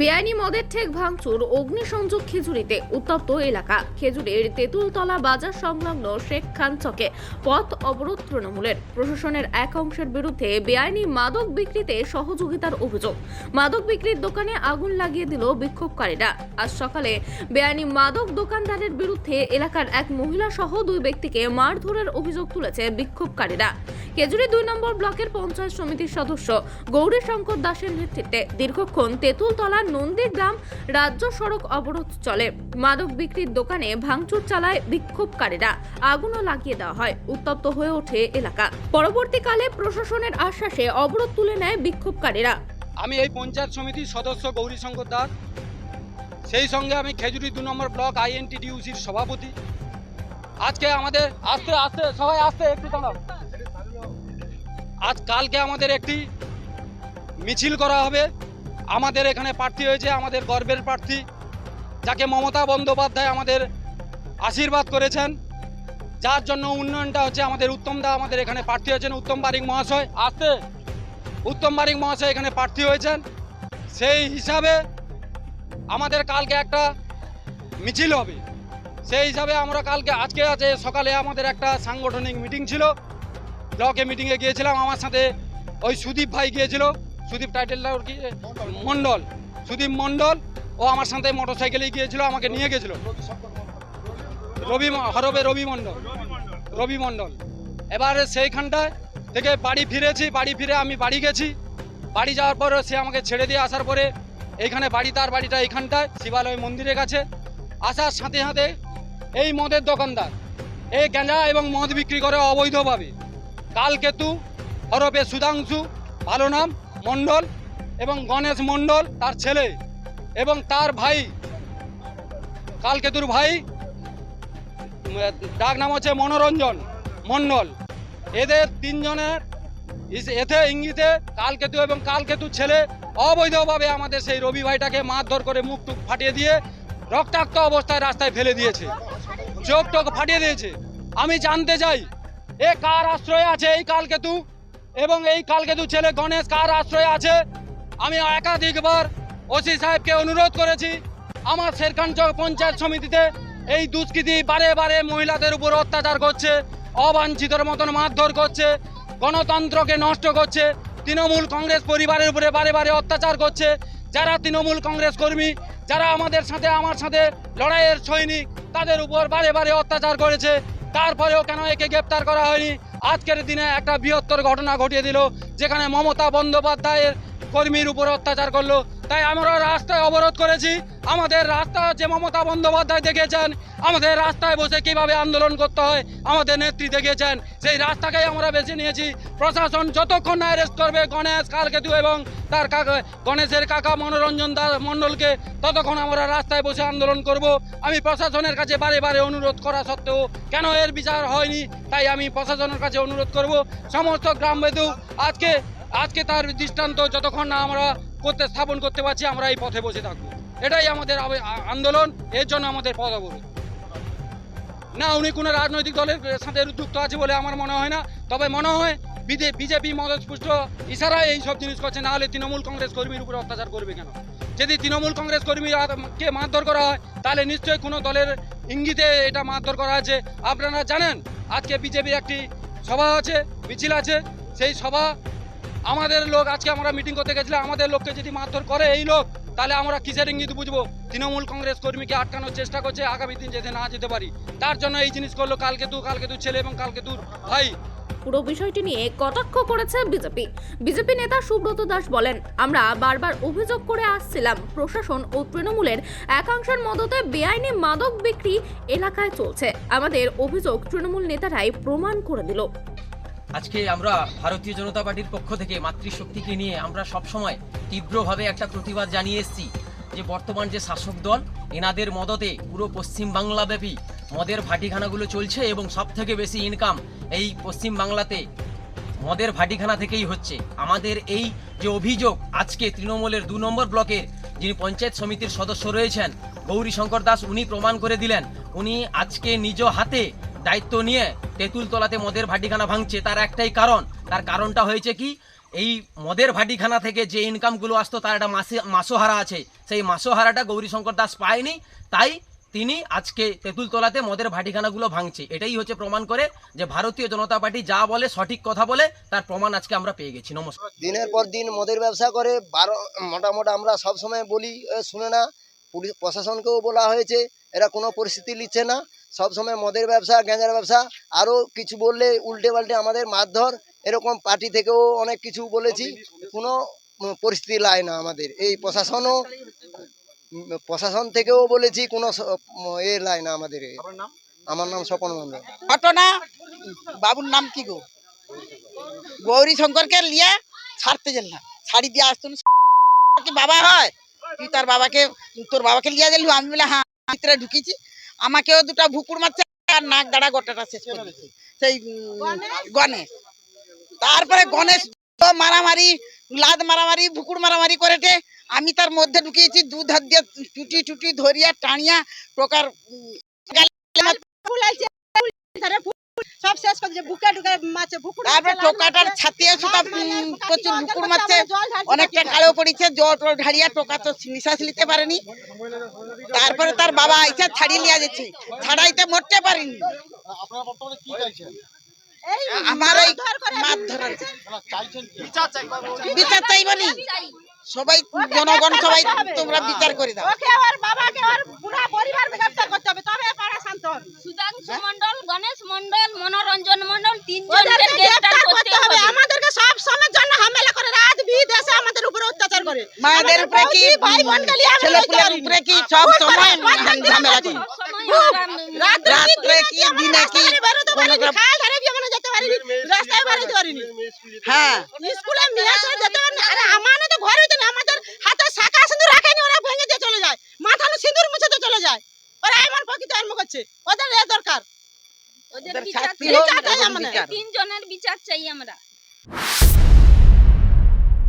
বেআইনি মদের ঠেক ভাঙচুর, অগ্নিসংযোগ খেজুরিতে উত্তপ্ত এলাকা। খেজুরির তেঁতুলতলা বাজার সংলগ্ন শেখ খান চকে পথ অবরোধ তৃণমূলের। প্রশাসনের এক অংশের বিরুদ্ধে বেআইনি মাদক বিক্রিতে সহযোগিতার অভিযোগ। মাদক বিক্রির দোকানে আগুন লাগিয়ে দিল বিক্ষোভকারীরা। আজ সকালে বেআইনি মাদক দোকানদারের বিরুদ্ধে এলাকার এক মহিলা সহ দুই ব্যক্তিকে মারধরের অভিযোগ তুলেছে বিক্ষোভকারীরা। খেজুরি দুই নম্বর ব্লকের পঞ্চায়েত সমিতির সদস্য গৌরী শঙ্কর দাসের নেতৃত্বে দীর্ঘক্ষণ তেঁতুলতলার নন্দীগ্রাম রাজ্য সড়ক অবরোধ চলে। মাদক বিক্রির দোকানে ভাঙচুর চালায় বিক্ষোভকারীরা। আগুনও লাগিয়ে দেওয়া হয়, উত্তপ্ত হয়ে ওঠে এলাকা। পরবর্তীকালে প্রশাসনের আশ্বাসে অবরোধ তুলে নেয় বিক্ষোভকারীরা। আমি এই পঞ্চায়েত সমিতির সদস্য গৌরীশঙ্কর দাস। সেই সঙ্গে আমি খেজুরি দু নম্বর ব্লক আইএনটিডিউসির সভাপতি। আজকে আমাদের আস্তে আস্তে, সবাই আস্তে, একটু দাঁড়াও। আজ কালকে আমাদের একটি মিছিল করা হবে। আমাদের এখানে প্রার্থী হয়েছে আমাদের গর্বের প্রার্থী, যাকে মমতা বন্দ্যোপাধ্যায় আমাদের আশীর্বাদ করেছেন। যার জন্য উন্নয়নটা হচ্ছে আমাদের উত্তম দা আমাদের এখানে প্রার্থী হয়েছেন উত্তম বারিক মহাশয়। আসতে উত্তম বারিক মহাশয় এখানে প্রার্থী হয়েছেন। সেই হিসাবে আমাদের কালকে একটা মিছিল হবে। সেই হিসাবে আমরা কালকে, আজকে আছে সকালে আমাদের একটা সাংগঠনিক মিটিং ছিল। ব্লকে মিটিংয়ে গিয়েছিলাম, আমার সাথে ওই সুদীপ ভাই গিয়েছিল। সুদীপ টাইটেলটা ওর কি? মণ্ডল। সুদীপ মণ্ডল, ও আমার সাথে মোটর সাইকেলেই গিয়েছিল, আমাকে নিয়ে গেছিল রবি হরবে রবি মণ্ডল। রবি মণ্ডল। এবারে সেইখানটায় থেকে বাড়ি ফিরেছি, বাড়ি ফিরে আমি বাড়ি গেছি। বাড়ি যাওয়ার পর সে আমাকে ছেড়ে দিয়ে আসার পরে এইখানে বাড়ি, তার বাড়িটা এইখানটায়, শিবালয় মন্দিরের কাছে। আসার সাথে সাথে এই মদের দোকানদার, এই গাঁজা এবং মদ বিক্রি করে অবৈধভাবে কালকেতু হরপে সুধাংশু ভালো নাম মণ্ডল এবং গণেশ মণ্ডল তার ছেলে এবং তার ভাই। কালকেতুর ভাই, ডাক নাম হচ্ছে মনোরঞ্জন মণ্ডল। এদের তিনজনের এতে ইঙ্গিতে কালকেতু এবং কালকেতু ছেলে অবৈধভাবে আমাদের সেই রবি ভাইটাকে মারধর করে মুখ টুক ফাটিয়ে দিয়ে রক্তাক্ত অবস্থায় রাস্তায় ফেলে দিয়েছে। চোখ টোক ফাটিয়ে দিয়েছে। আমি জানতে চাই এ কার আশ্রয়ে আছে এই কালকেতু? এবং এই কালকেতু ছেলে গণেশ কার আশ্রয়ে আছে? আমি একাধিকবার ওসি সাহেবকে অনুরোধ করেছি আমার শেরখানচক পঞ্চায়েত সমিতিতে এই দুষ্কৃতি বারে বারে মহিলাদের উপর অত্যাচার করছে, অবাঞ্ছিতর মতন মারধর করছে, গণতন্ত্রকে নষ্ট করছে, তৃণমূল কংগ্রেস পরিবারের উপরে বারে বারে অত্যাচার করছে, যারা তৃণমূল কংগ্রেস কর্মী, যারা আমাদের সাথে, আমার সাথে লড়াইয়ের সৈনিক, তাদের উপর বারে বারে অত্যাচার করেছে। তারপরেও কেন একে গ্রেপ্তার করা হয়নি? আজকের দিনে একটা বৃহত্তর ঘটনা ঘটিয়ে দিল, যেখানে মমতা বন্দ্যোপাধ্যায়ের কর্মীর উপর অত্যাচার করল। তাই আমরা রাস্তায় অবরোধ করেছি। আমাদের রাস্তা যে মমতা বন্দ্যোপাধ্যায় দেখেছেন আমাদের রাস্তায় বসে কীভাবে আন্দোলন করতে হয়, আমাদের নেত্রী দেখেছেন সেই রাস্তাকেই আমরা বেছে নিয়েছি। প্রশাসন যতক্ষণ না অ্যারেস্ট করবে, গণেশ, কালকেতু এবং তার কাকা, গণেশের কাকা মনোরঞ্জন দাস মণ্ডলকে ততক্ষণ আমরা রাস্তায় বসে আন্দোলন করব। আমি প্রশাসনের কাছে বারে বারে অনুরোধ করা সত্ত্বেও কেন এর বিচার হয়নি, তাই আমি প্রশাসনের কাছে অনুরোধ করব। সমস্ত গ্রামবেদু আজকে আজকে তার দৃষ্টান্ত যতক্ষণ না আমরা করতে, স্থাপন করতে পারছি, আমরা এই পথে বসে থাকব। এটাই আমাদের আন্দোলন, এর জন্য আমাদের পথ অবরোধ। না, উনি কোনো রাজনৈতিক দলের সাথে যুক্ত আছে বলে আমার মনে হয় না। তবে মনে হয় বিজেপি মদস্পুষ্ট ইশারায় এই সব জিনিস করছে, না হলে তৃণমূল কংগ্রেস কর্মীর উপরে অত্যাচার করবে কেন? যদি তৃণমূল কংগ্রেস কর্মীকে মারধর করা হয়, তাহলে নিশ্চয়ই কোনো দলের ইঙ্গিতে এটা মারধর করা আছে আপনারা জানেন, আজকে বিজেপি একটি সভা আছে, মিছিল আছে। সেই সভা আমাদের লোক, আজকে আমরা মিটিং করতে গেছিলাম আমাদের লোককে যদি মারধর করে এই লোক, তাহলে আমরা কিসের ইঙ্গিত বুঝব? তৃণমূল কংগ্রেস কর্মীকে আটকানোর চেষ্টা করছে, আগামী দিন যেতে না যেতে পারি। তার জন্য এই জিনিস করল কালকে দু কালকেতু কালকেতু ছেলে এবং কালকেতুর ভাই। পুরো বিষয়টি নিয়ে কটাক্ষ করেছে বিজেপি। বিজেপি নেতা সুব্রত দাস বলেন, আমরা বারবার অভিযোগ করে আসছিলাম, প্রশাসন ও তৃণমূলের একাংশের মদতে বেআইনি মাদক বিক্রি এলাকায় চলছে। আমাদের অভিযোগ তৃণমূল নেতারাই প্রমাণ করে দিল। আজকে আমরা ভারতীয় জনতা পার্টির পক্ষ থেকে মাতৃশক্তিকে নিয়ে আমরা সবসময় তীব্রভাবে একটা প্রতিবাদ জানিয়ে এসেছি যে বর্তমান যে শাসক দল, এনাদের মদতে পুরো পশ্চিম বাংলাব্যাপী মদের ভাটিখানাগুলো চলছে এবং সব থেকে বেশি ইনকাম এই পশ্চিম বাংলাতে মদের ভাটিখানা থেকেই হচ্ছে। আমাদের এই যে অভিযোগ, আজকে তৃণমূলের দু নম্বর ব্লকের যিনি পঞ্চায়েত সমিতির সদস্য রয়েছেন গৌরী শঙ্কর দাস, উনি প্রমাণ করে দিলেন। উনি আজকে নিজ হাতে দায়িত্ব নিয়ে তেঁতুলতলাতে মদের ভাটিখানা ভাঙছে, তার একটাই কারণ। তার কারণটা হয়েছে কি, এই মদের ভাটিখানা থেকে যে ইনকামগুলো আসতো, তার একটা মাসে, মাসোহারা আছে। সেই মাসোহারাটা গৌরীশঙ্কর দাস পায়নি, তাই তিনি আজকে তেঁতুলতলাতে মদের ভাটিখানাগুলো ভাঙছে। এটাই হচ্ছে প্রমাণ করে যে ভারতীয় জনতা পার্টি যা বলে, সঠিক কথা বলে, তার প্রমাণ আজকে আমরা পেয়ে গেছি। নমস্কার। দিনের পর দিন মদের ব্যবসা করে, বারো, মোটামুটি আমরা সব সময় বলি শুনে না, পুলিশ, প্রশাসনকেও বলা হয়েছে, এরা কোনো পরিস্থিতি নিচ্ছে না। সব সময় মদের ব্যবসা গ্যাঁজার ব্যবসা আরও কিছু বললে উল্টে পাল্টে আমাদের মারধর এরকম পার্টি থেকেও অনেক কিছু বলেছি। কোনো পরিস্থিতি লাই না আমাদের। এই প্রশাসনও প্রশাসন থেকেও বলেছি কোনো এ লাই না আমাদের এ। আমার নাম স্বপন মন্ডল ঘটনা বাবুর নাম কি গো? গৌরী শঙ্করকে লিয়ে ছাড়তে গেল না। ছাড়ি দিয়ে আসতো না। বাবা হয়? তুই তার বাবাকে তোর বাবাকে লিয়ে গেলি? আমি বলে হ্যাঁ ভিতরে ঢুকিছি। আমাকেও দুটো ভুকুর মারছে আর নাক দাঁড়া গোটাটা শেষ করে সেই গণেশ। তারপরে গণেশ মারামারি, লাদ মারামারি, ভুকুর মারামারি করেছে। আমি তার মধ্যে ঢুকিয়েছি, দুধ হাত দিয়ে টুটি টুটি ধরিয়া, টানিয়া, প্রকার বুকে ঢুকে বুকুর তারপরে টোকাটার টোকা প্রচুর বুকুর অনেকটা কালো পড়েছে জল ঢাড়িয়া টোকা তো নিঃশ্বাস নিতে পারেনি। তারপরে তার বাবা আইসা ছাড়িয়ে লিয়া যাচ্ছে। ছাড়াইতে মরতে পারিনি। এই আমার এই মারধর। বিচার চাইবনি সবাই জনগণ সবাই তোমরা বিচার করে দাও। ওকে আর বাবাকে পুরা পরিবার গ্রেফতার করতে হবে তবে পাড়া শান্ত হবে মনোরঞ্জন মন্ডল তিনজনকে গ্রেফতার করতে হবে। আমাদেরকে সব সময়ের জন্য হামলা করে রাত বিদেশে আমাদের উপরে অত্যাচার করে। মায়েদের উপরে কি ভাই বোনকে নিয়ে আমরা ছেলে পুলের উপরে কি? সব সময় ঝামেলা আমাদের করি রাত্রে কি, দিনে কি, খাল ধারে যেতে পারিনি, রাস্তায় বেরোতে পারিনি। হ্যাঁ স্কুলে মেয়ে যেতে পারে আরে আমাদের তো ঘরে হইতো না, আমাদের হাতে শাখা সিঁদুর রাখেনি, ওরা ভেঙে দিয়ে চলে যায়। মাথানো সিঁদুর মুছে দিয়ে চলে যায়। ওরা এমন প্রকৃত কর্ম করছে। বিচার চাই। আমাদের। তিনজনের বিচার চাই আমরা